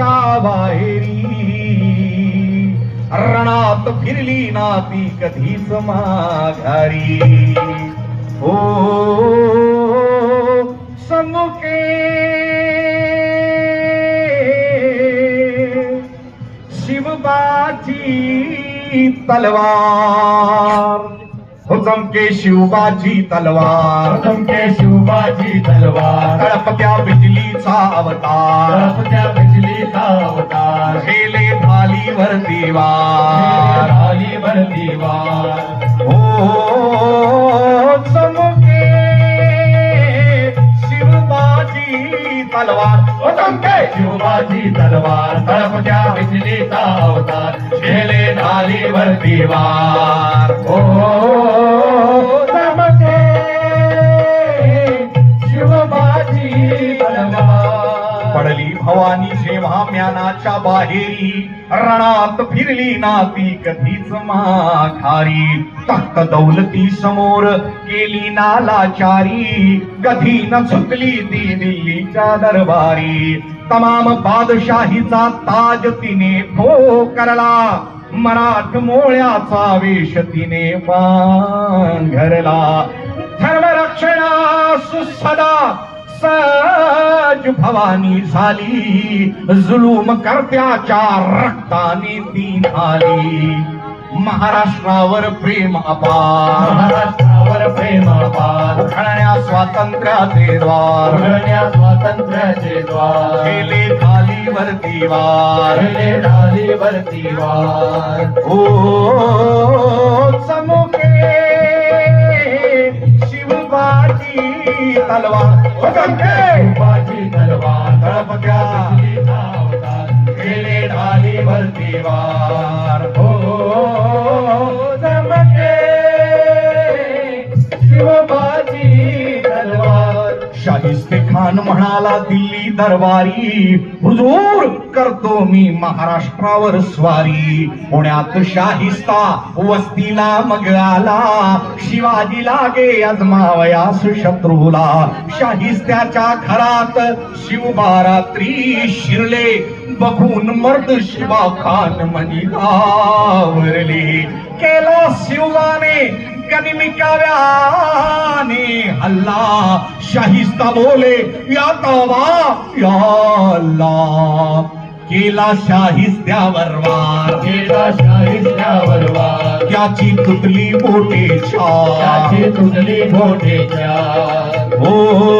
रणाच्या बाहेरी रणात फिरली ना ती कधीच माघारी. हो समुके शिवबाची तलवार. हो चमके शिवबाची तलवार. चमके शिवबाची तलवार. तळपत्या बिजलीचा अवतार. तळपत्या बिजलीचा अवतार. गेले थालीवर देवार. आलीवर दिवार. ओ चमके शिवबाची तलवार. ओ चमके शिवबाची तलवार. तळपत्या बिजलीचा अवतार. गेले ढालीवर दिवार. भवानी जेव्हा म्यानाच्या बाहेरी रणात फिरली ना ती कधीच माघारी. तख्त दौलती समोर केली नालाचारी. कधी न झुकली ती दिल्लीच्या दरबारी. तमाम बादशाहीचा ताज तिने ठोकरला. मराठ मोळ्याचा वेश तिने पांघरला. धर्मरक्षणा सुसदा सज भवानी झाली. जुलूम करत्याच्या रक्ताने ती आली महाराष्ट्रावर प्रेम अपार. महाराष्ट्रावर प्रेम अपार. उघडण्या स्वातंत्र्याचे द्वार. उघडण्या स्वातंत्र्याचे द्वार. केले खालीवर दिवार. पहिले ढालीवर दिवार. ओ चमुके शिवबाची तलवार शिवबाची तलवार. खान म्हणाला दिल्ली दरबारी हुजूर करतो मी महाराष्ट्रावर स्वारी. पुण्यात शाहिस्ता वस्तीला मग आला शिवाजी लागे अजमावयास शत्रूला शाहिस्त्याच्या घरात शिवबारात्री शिरले बघून मर्द शिवा खान मनी घावरले केला शिवाने गनिमिकाव्याने हल्ला. शाहिस्ता बोले या तवा या अल्लाह केला शाहिस्त्यावर वार. गेला शाहिस्त्यावर वार. त्याची तुटली बोटे छान त्याची तुटली बोटेच्या. हो चम